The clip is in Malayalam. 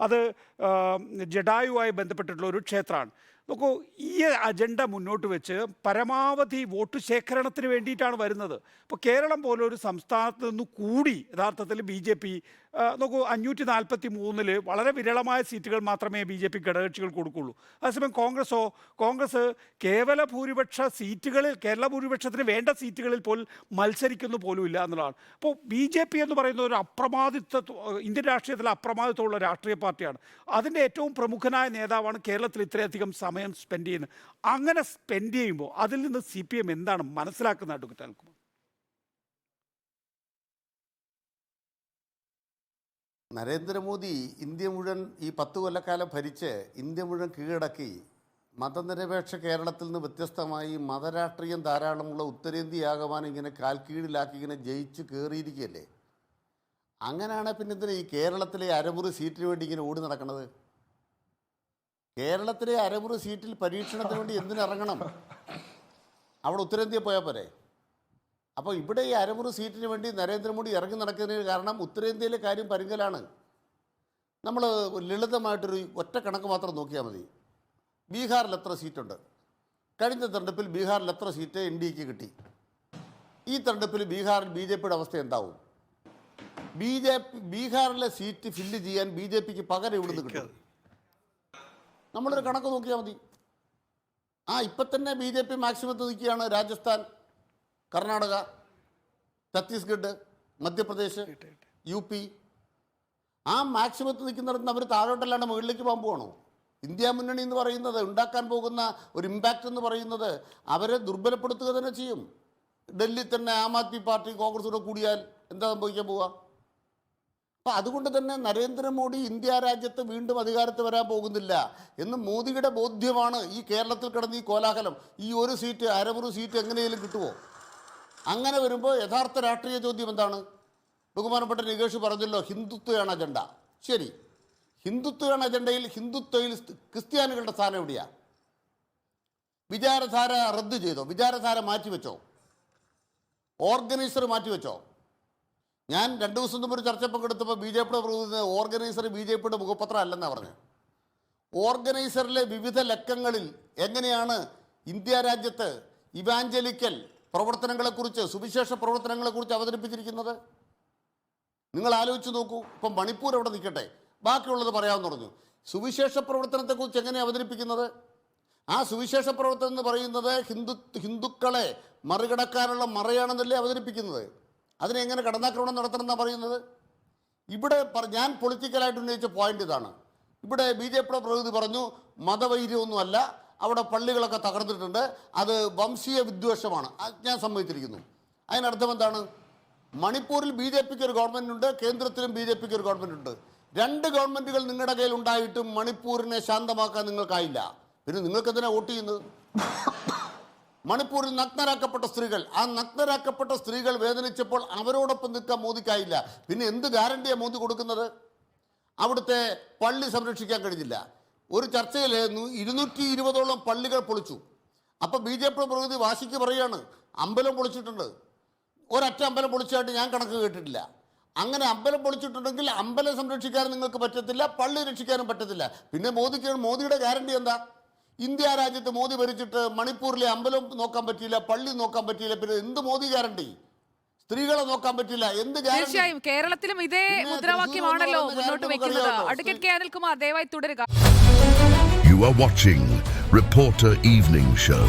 അത് ജഡായുവായി ബന്ധപ്പെട്ടിട്ടുള്ള ഒരു ക്ഷേത്രമാണ്. നോക്കൂ ഈ അജണ്ട മുന്നോട്ട് വെച്ച് പരമാവധി വോട്ട് ശേഖരണത്തിന് വേണ്ടിയിട്ടാണ് വരുന്നത്. ഇപ്പോൾ കേരളം പോലെ ഒരു സംസ്ഥാനത്ത് നിന്ന് കൂടി യഥാർത്ഥത്തിൽ ബി ജെ പി നോക്കൂ അഞ്ഞൂറ്റി നാൽപ്പത്തി മൂന്നിൽ വളരെ വിരളമായ സീറ്റുകൾ മാത്രമേ ബി ജെ പി ഘടകകക്ഷികൾ കൊടുക്കുള്ളൂ. അതേസമയം കോൺഗ്രസോ കോൺഗ്രസ് കേവല ഭൂരിപക്ഷ സീറ്റുകളിൽ കേരള ഭൂരിപക്ഷത്തിന് വേണ്ട സീറ്റുകളിൽ പോലും മത്സരിക്കുന്നു പോലും ഇല്ല എന്നുള്ളതാണ്. അപ്പോൾ ബി ജെ പി എന്ന് പറയുന്ന ഒരു അപ്രമാദിത്വ ഇന്ത്യൻ രാഷ്ട്രീയത്തിൽ അപ്രമാദിത്വമുള്ള രാഷ്ട്രീയ പാർട്ടിയാണ്. അതിന്റെ ഏറ്റവും പ്രമുഖനായ നേതാവാണ് കേരളത്തിൽ ഇത്രയധികം സമയം സ്പെൻഡ് ചെയ്യുന്നത് അങ്ങനെ സ്പെൻഡ് ചെയ്യുമ്പോൾ അതിൽ നിന്ന് സി പി എം എന്താണ് മനസ്സിലാക്കുന്നത് അഡ്വക്കറ്റ് നരേന്ദ്രമോദി ഇന്ത്യ മുഴുവൻ ഈ പത്ത് കൊല്ലക്കാലം ഭരിച്ച് ഇന്ത്യ മുഴുവൻ കീഴടക്കി. മതനിരപേക്ഷ കേരളത്തിൽ നിന്ന് വ്യത്യസ്തമായി മതരാഷ്ട്രീയം ധാരാളമുള്ള ഉത്തരേന്ത്യയാകമാനം ഇങ്ങനെ കാൽക്കീഴിലാക്കി ഇങ്ങനെ ജയിച്ച് കയറിയിരിക്കുകയല്ലേ അങ്ങനെയാണ് പിന്നെ എന്തിനാ ഈ കേരളത്തിലെ അരമുറി സീറ്റിന് വേണ്ടി ഇങ്ങനെ ഓടി നടക്കുന്നത് കേരളത്തിലെ അരമുറി സീറ്റിൽ പരീക്ഷണത്തിന് വേണ്ടി എന്തിനിറങ്ങണം? അവിടെ ഉത്തരേന്ത്യ പോയാൽ പോരെ. അപ്പോൾ ഇവിടെ ഈ അരമുറി സീറ്റിന് വേണ്ടി നരേന്ദ്രമോദി ഇറങ്ങി നടക്കുന്നതിന് കാരണം ഉത്തരേന്ത്യയിലെ കാര്യം പരിങ്കലാണ് നമ്മൾ ലളിതമായിട്ടൊരു ഒറ്റ കണക്ക് മാത്രം നോക്കിയാൽ മതി. ബീഹാറിൽ എത്ര സീറ്റുണ്ട്? കഴിഞ്ഞ തെരഞ്ഞെടുപ്പിൽ ബീഹാറിൽ എത്ര സീറ്റ് എൻ ഡി എക്ക് കിട്ടി? ഈ തെരഞ്ഞെടുപ്പിൽ ബീഹാറിൽ ബി ജെ പിയുടെ അവസ്ഥ എന്താവും? ബി ജെ പി ബീഹാറിലെ സീറ്റ് ഫില്ല് ചെയ്യാൻ ബി ജെ പിക്ക് പകരം ഇവിടുന്ന് കിട്ടും? നമ്മളൊരു കണക്ക് നോക്കിയാൽ മതി. ആ ഇപ്പം തന്നെ ബി ജെ പി മാക്സിമത്തിൽ നിൽക്കുകയാണ് രാജസ്ഥാൻ കർണാടക ഛത്തീസ്ഗഡ് മധ്യപ്രദേശ് യു പി. ആ മാക്സിമത്ത് നിൽക്കുന്നിടത്ത് അവർ താഴോട്ടല്ലാണ്ട് മുകളിലേക്ക് പോകാൻ പോകണോ ഇന്ത്യ മുന്നണി എന്ന് പറയുന്നത് ഉണ്ടാക്കാൻ പോകുന്ന ഒരു ഇമ്പാക്റ്റ് എന്ന് പറയുന്നത് അവരെ ദുർബലപ്പെടുത്തുക തന്നെ ചെയ്യും. ഡൽഹി തന്നെ ആം ആദ്മി പാർട്ടി കോൺഗ്രസോടെ കൂടിയാൽ എന്താ സംഭവിക്കാൻ പോവുക അപ്പം അതുകൊണ്ട് തന്നെ നരേന്ദ്രമോദി ഇന്ത്യ രാജ്യത്ത് വീണ്ടും അധികാരത്തിൽ വരാൻ പോകുന്നില്ല എന്ന് മോദിയുടെ ബോധ്യമാണ് ഈ കേരളത്തിൽ കിടന്ന് ഈ കോലാഹലം. ഈ ഒരു സീറ്റ് അരമുറി സീറ്റ് എങ്ങനെയെങ്കിലും കിട്ടുമോ അങ്ങനെ വരുമ്പോൾ യഥാർത്ഥ രാഷ്ട്രീയ ചോദ്യം എന്താണ്? ബഹുമാനപ്പെട്ട നികേഷ് പറഞ്ഞല്ലോ ഹിന്ദുത്വയാണ് അജണ്ട. ശരി. ഹിന്ദുത്വയാണ് അജണ്ടയിൽ ഹിന്ദുത്വയിൽ ക്രിസ്ത്യാനികളുടെ സ്ഥാനം എവിടെയാണ് വിചാരധാര റദ്ദ് ചെയ്തോ? വിചാരധാര മാറ്റിവെച്ചോ? ഓർഗനൈസർ മാറ്റിവെച്ചോ? ഞാൻ രണ്ടു ദിവസം മുമ്പ് ഒരു ചർച്ച പങ്കെടുത്തപ്പോൾ ബി ജെ പിയുടെ പ്രതിനിധി ഓർഗനൈസർ ബി ജെ പിയുടെ മുഖപത്രം അല്ലെന്നാണ് പറഞ്ഞത് ഓർഗനൈസറിലെ വിവിധ ലക്കങ്ങളിൽ എങ്ങനെയാണ് ഇന്ത്യ രാജ്യത്ത് ഇവാഞ്ചലിക്കൽ പ്രവർത്തനങ്ങളെക്കുറിച്ച് സുവിശേഷ പ്രവർത്തനങ്ങളെക്കുറിച്ച് അവതരിപ്പിച്ചിരിക്കുന്നത്? നിങ്ങൾ ആലോചിച്ച് നോക്കൂ. ഇപ്പം മണിപ്പൂർ അവിടെ നിൽക്കട്ടെ. ബാക്കിയുള്ളത് പറയാമെന്ന് പറഞ്ഞു. സുവിശേഷ പ്രവർത്തനത്തെക്കുറിച്ച് എങ്ങനെ അവതരിപ്പിക്കുന്നത്? ആ സുവിശേഷ പ്രവർത്തനം എന്ന് പറയുന്നത് ഹിന്ദു ഹിന്ദുക്കളെ മറികടക്കാനുള്ള മറയാണെന്നല്ലേ അവതരിപ്പിക്കുന്നത്. അതിനെ എങ്ങനെ കടന്നാക്രമണം നടത്തണം എന്നാണ് പറയുന്നത്? ഇവിടെ ഞാൻ പൊളിറ്റിക്കലായിട്ട് ഉന്നയിച്ച പോയിന്റ് ഇതാണ്. ഇവിടെ ബി ജെ പിയുടെ പ്രതിനിധി പറഞ്ഞു മതവൈര്യമൊന്നുമല്ല അവിടെ പള്ളികളൊക്കെ തകർന്നിട്ടുണ്ട് അത് വംശീയ വിദ്വേഷമാണ്. ഞാൻ സമ്മതിച്ചിരിക്കുന്നു. അതിനർത്ഥം എന്താണ്? മണിപ്പൂരിൽ ബി ജെ പിക്ക് ഒരു ഗവൺമെന്റ് ഉണ്ട് കേന്ദ്രത്തിലും ബി ജെ പിക്ക് ഒരു ഗവൺമെന്റ് ഉണ്ട്. രണ്ട് ഗവൺമെന്റുകൾ നിങ്ങളുടെ കയ്യിൽ ഉണ്ടായിട്ടും മണിപ്പൂരിനെ ശാന്തമാക്കാൻ നിങ്ങൾക്കായില്ല. പിന്നെ നിങ്ങൾക്ക് എന്തിനാ വോട്ട് ചെയ്യുന്നത്? മണിപ്പൂരിൽ നഗ്നരാക്കപ്പെട്ട സ്ത്രീകൾ. ആ നഗ്നരാക്കപ്പെട്ട സ്ത്രീകൾ വേദനിച്ചപ്പോൾ അവരോടൊപ്പം നിൽക്കാൻ മോദിക്കായില്ല. പിന്നെ എന്ത് ഗ്യാരണ്ടിയാണ് മോദി കൊടുക്കുന്നത്? അവിടുത്തെ പള്ളി സംരക്ഷിക്കാൻ കഴിഞ്ഞില്ല. ഒരു ചർച്ചയിലായിരുന്നു ഇരുന്നൂറ്റി ഇരുപതോളം പള്ളികൾ പൊളിച്ചു. അപ്പോൾ ബി ജെ പി വാശിക്ക് പറയുകയാണ് അമ്പലം പൊളിച്ചിട്ടുണ്ട്. ഒരൊറ്റ അമ്പലം പൊളിച്ചായിട്ട് ഞാൻ കണക്ക് കേട്ടിട്ടില്ല. അങ്ങനെ അമ്പലം പൊളിച്ചിട്ടുണ്ടെങ്കിൽ അമ്പലം സംരക്ഷിക്കാനും നിങ്ങൾക്ക് പറ്റത്തില്ല പള്ളി രക്ഷിക്കാനും പറ്റത്തില്ല. പിന്നെ മോദിക്ക് മോദിയുടെ ഗ്യാരണ്ടി എന്താ? ഇന്ത്യ രാജ്യത്ത് മോദി ഭരിച്ചിട്ട് മണിപ്പൂരിലെ അമ്പലം നോക്കാൻ പറ്റിയില്ല പള്ളി നോക്കാൻ പറ്റിയില്ല പിന്നെ എന്ത് മോദി ഗ്യാരണ്ടി സ്ത്രീകളെ നോക്കാൻ പറ്റില്ല എന്ത് തീർച്ചയായും കേരളത്തിലും ഇതേ മുദ്രാവാക്യമാണല്ലോ മുന്നോട്ട് വെക്കുന്നത്. അഡ്വക്കേറ്റ് കെ അനിൽകുമാർ ദയവായി തുടരുക You are watching Reporter Evening Show.